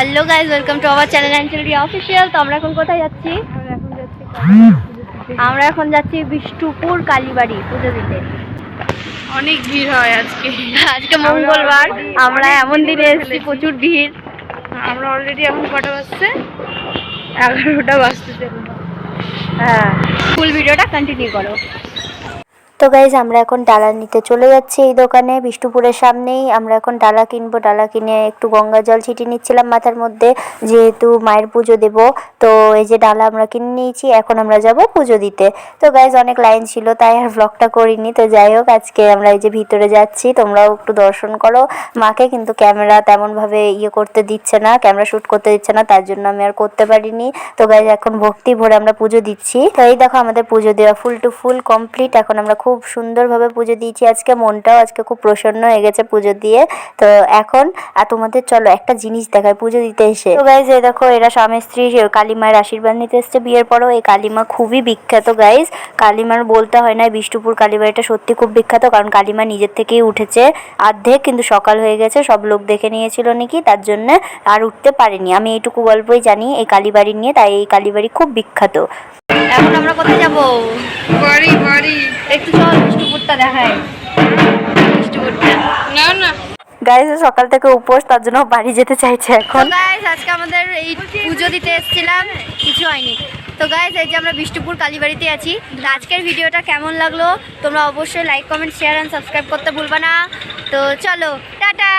Hello guys welcome to our channel and official তো আমরা এখন কোথায় যাচ্ছি? আমরা এখন যাচ্ছি বিষ্ণুপুর কালীবাড়ি পুজো দিতে। অনেক ভিড় হয় আজকে। আজকে মঙ্গলবার আমরা এমন দিনে এসেছি প্রচুর ভিড়। আমরা অলরেডি এখন কটা বাজছে? এগারোটা বাজতে হ্যাঁ। ফুল ভিডিওটা কন্টিনিউ করো। তো গাইজ আমরা এখন ডালা নিতে চলে যাচ্ছি এই দোকানে, বিষ্ণুপুরের সামনেই। আমরা এখন ডালা কিনবো। ডালা কিনে একটু গঙ্গা জল ছিটিয়ে নিচ্ছিলাম মাথার মধ্যে, যেহেতু মায়ের পুজো দেব। তো এই যে ডালা আমরা কিনে নিয়েছি, এখন আমরা যাব পুজো দিতে। তো গাইজ অনেক লাইন ছিল, তাই আর ব্লগটা করিনি। তো যাই হোক, আজকে আমরা এই যে ভিতরে যাচ্ছি, তোমরাও একটু দর্শন করো। মাকে কিন্তু ক্যামেরা তেমনভাবে ইয়ে করতে দিচ্ছে না ক্যামেরা শ্যুট করতে দিচ্ছে না, তার জন্য আমি আর করতে পারিনি। তো গাইজ এখন ভক্তি ভরে আমরা পুজো দিচ্ছি। তো এই দেখো, আমাদের পুজো দেওয়া ফুল টু ফুল কমপ্লিট এখন আমরা খুব সুন্দরভাবে পুজো দিয়েছি। আজকে মনটাও আজকে খুব প্রসন্ন হয়ে গেছে পুজো দিয়ে। তো এখন আর তোমাদের চলো একটা জিনিস দেখায় পুজো দিতে এসে। তো গাইজ এই দেখো এরা স্বামী স্ত্রী কালিমার আশীর্বাদ নিতে এসছে বিয়ের পরও। এই কালিমা খুবই বিখ্যাত গাইজ কালিমার বলতে হয় না বিষ্ণুপুর কালীবাড়িটা সত্যি খুব বিখ্যাত কারণ কালিমা নিজের থেকেই উঠেছে অর্ধেক কিন্তু সকাল হয়ে গেছে সব লোক দেখে নিয়েছিল নাকি তার জন্য আর উঠতে পারেনি। আমি এইটুকু গল্পই জানি এই কালীবাড়ি নিয়ে তাই এই কালীবাড়ি খুব বিখ্যাত। এখন আমরা কোথায় যাব? বাড়ি বাড়ি। একটু চল বিষ্ণুপুরটা দেখায় বিষ্ণুপুরটা না না। গাইজ সকাল থেকে উপোস তার জন্য বাড়ি যেতে চাইছে এখন। গাইজ আজকে আমাদের এই পুজো দিতে এসেছিলাম কিছু হয়নি। তো গাইজ এই যে আমরা বিষ্ণুপুর কালীবাড়িতে আছি আজকের ভিডিওটা কেমন লাগল? তোমরা অবশ্যই like comment share and subscribe করতে ভুলবা না। তো চলো টাটা!